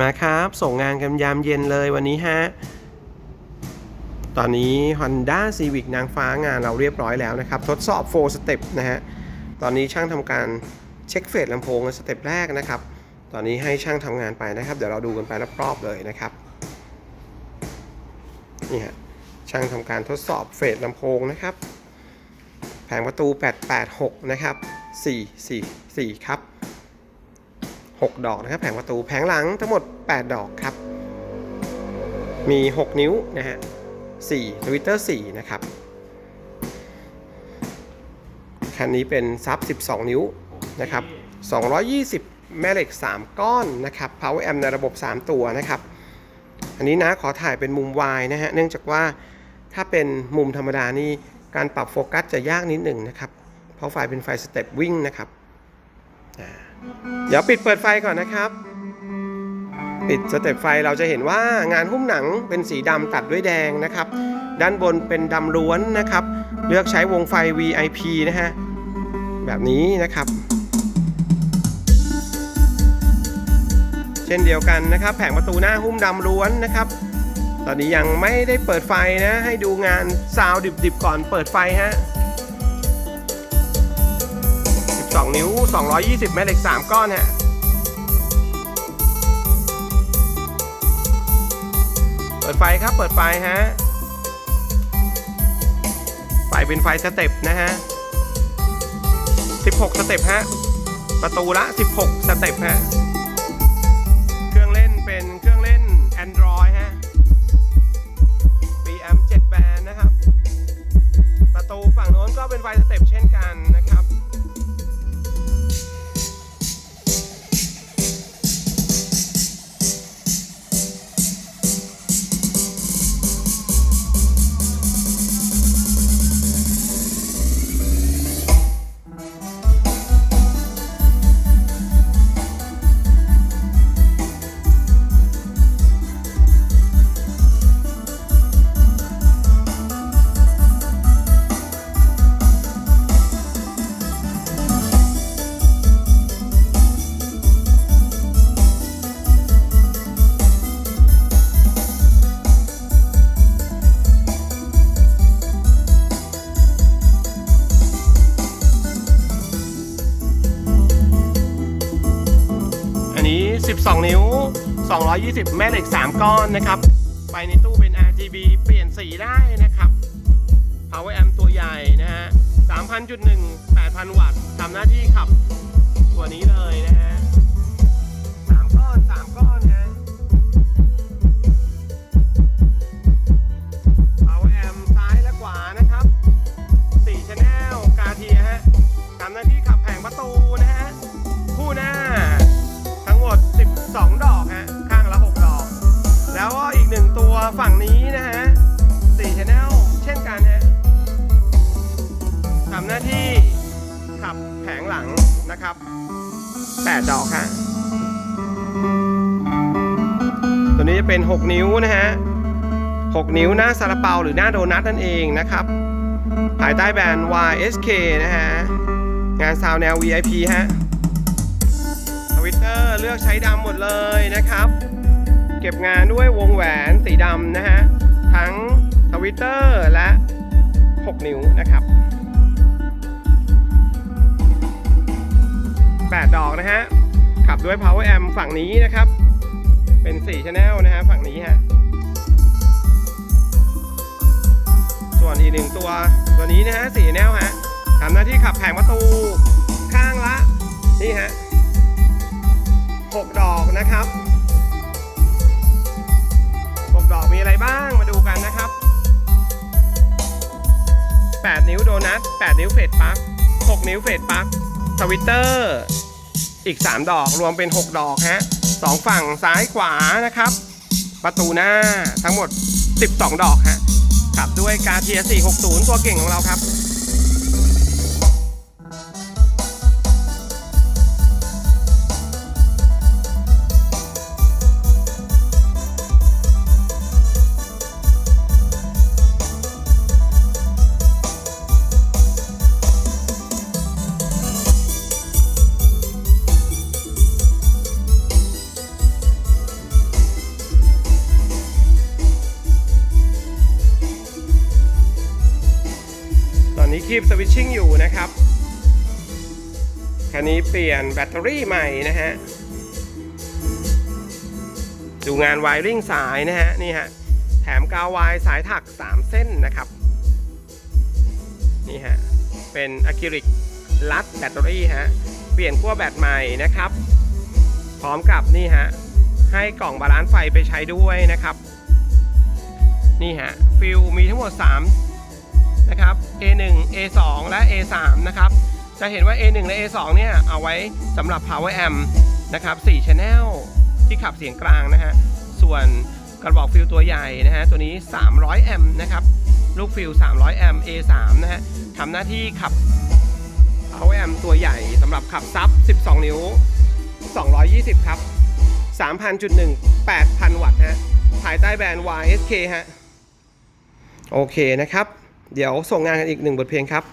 มาครับ ส่งงานกันยามเย็นเลยวันนี้ฮะ ตอนนี้ Honda Civic นางฟ้างานเราเรียบร้อยแล้วนะครับ ทดสอบ4สเต็ปนะฮะ ตอนนี้ช่างทำการเช็คเฟสลำโพงสเต็ปแรกนะครับ ตอนนี้ให้ช่างทำงานไปนะครับ เดี๋ยวเราดูกันไปรอบๆเลยนะครับ นี่ฮะ ช่างทำการทดสอบเฟสลำโพงนะครับ แผงประตู 886 นะครับ 4 4 4 ครับ 6 ดอกนะครับ แผงประตูแผงหลังทั้งหมด 8 ดอกครับ มี 6 นิ้วนะฮะ4ทวิตเตอร์4นะครับ คันนี้เป็นซับ 12 นิ้วนะครับ 220 แม่เหล็ก 3 ก้อนนะครับ power amp ในระบบ 3 ตัวนะครับ อันนี้นะขอถ่ายเป็นมุมวายนะฮะ เนื่องจากว่าถ้าเป็นมุมธรรมดานี่การปรับโฟกัสจะยากนิดหนึ่งนะครับ เพราะไฟเป็นไฟสเต็ปวิ่งนะครับอ่า เดี๋ยวปิดเปิดไฟก่อนนะครับ ปิดสเต็ปไฟเราจะเห็นว่างานหุ้มหนังเป็นสีดำตัดด้วยแดงนะครับ ด้านบนเป็นดำล้วนนะครับ เลือกใช้วงไฟ VIP นะฮะ แบบนี้นะครับ เช่นเดียวกันนะครับ แผงประตูหน้าหุ้มดำล้วนนะครับ ตอนนี้ยังไม่ได้เปิดไฟนะ ให้ดูงานซาวดิบๆก่อนเปิดไฟฮะ 12 นิ้ว 220 แม่เหล็ก 3 ก้อนฮะเปิดไฟครับเปิดไฟฮะ ไฟเป็นไฟสเต็ปนะฮะ 16 สเต็ปฮะ ประตูละ 16 สเต็ปฮะ เครื่องเล่นเป็นเครื่องเล่น Android ฮะ BM 7 band นะครับ ประตูฝั่งโน้นก็เป็นไฟสเต็ปเช่นกันนะครับ 12 นิ้ว 220 แม่เหล็ก 3 ก้อนนะครับ ไปในตู้เป็น RGB เปลี่ยนสีได้นะครับ Power amp ตัวใหญ่นะฮะ 3,000.1 8,000 วัตต์ทำหน้าที่ขับตัวนี้เลยนะฮะ 3 ก้อน 3 ก้อนนะ ฝั่งนี้นะฮะ4 Channel เช่นกันฮะทำหน้าที่ขับแผงหลังนะครับ8ดอกฮะตัวนี้จะเป็น 6 นิ้วนะฮะ6นิ้วหน้าซาลาเปาหรือหน้าโดนัทนั่นเองนะครับภายใต้แบรนด์ YSK นะฮะ งานซาวแนว VIP ฮะทวิตเตอร์เลือกใช้ดำหมดเลยนะครับ เก็บงานด้วยวงแหวนสีดำนะฮะ ทั้งทวิตเตอร์และ 6 นิ้วนะครับ 8 ดอกนะฮะ ขับด้วย power amp ฝั่งนี้นะครับ เป็น 4 channel นะฮะ ฝั่งนี้ฮะ ส่วนอีกหนึ่งตัว ตัวนี้นะฮะ 4 channel ฮะทำหน้าที่ขับแผงประตูข้างละ นี่ฮะ 8 นิ้วเฟดปลั๊ก6 นิ้วเฟดปลั๊กทวิตเตอร์อีก 3 ดอกรวมเป็น 6 ดอกฮะสองฝั่งซ้ายขวานะครับ ประตูหน้าทั้งหมด 12 ดอกฮะขับด้วยกาเทีย460 ตัวเก่งของเราครับ คีบสวิตชิ่งอยู่นะครับ คันนี้เปลี่ยนแบตเตอรี่ใหม่นะฮะ ดูงานไวริ่งสายนะฮะ นี่ฮะ แถมกาววายสายถัก 3 เส้นนะครับ นี่ฮะ เป็นอะคริลิกรัดแบตเตอรี่ฮะ เปลี่ยนขั้วแบตใหม่นะครับ พร้อมกับนี่ฮะ ให้กล่องบาลานซ์ไฟไปใช้ด้วยนะครับ นี่ฮะ ฟิลมีทั้งหมด 3 นะครับ A1 A2 และ A3 นะครับ จะเห็นว่า A1 และ A2 เนี่ยเอาไว้สำหรับ Power Amp นะครับ4 Channel ที่ขับเสียงกลางนะฮะ ส่วนกระบอกฟิลตัวใหญ่นะฮะ ตัวนี้ 300 แอมป์นะครับ ลูกฟิล 300 แอมป์ A3 นะฮะทำหน้าที่ขับ Power Amp ตัวใหญ่สำหรับขับซับ 12 นิ้ว 220 ครับ 3,000.1 8,000 วัตต์ฮะภายใต้แบรนด์ YSK ฮะ โอเคนะครับ เดี๋ยวส่งงานกันอีกหนึ่งบทเพลงครับ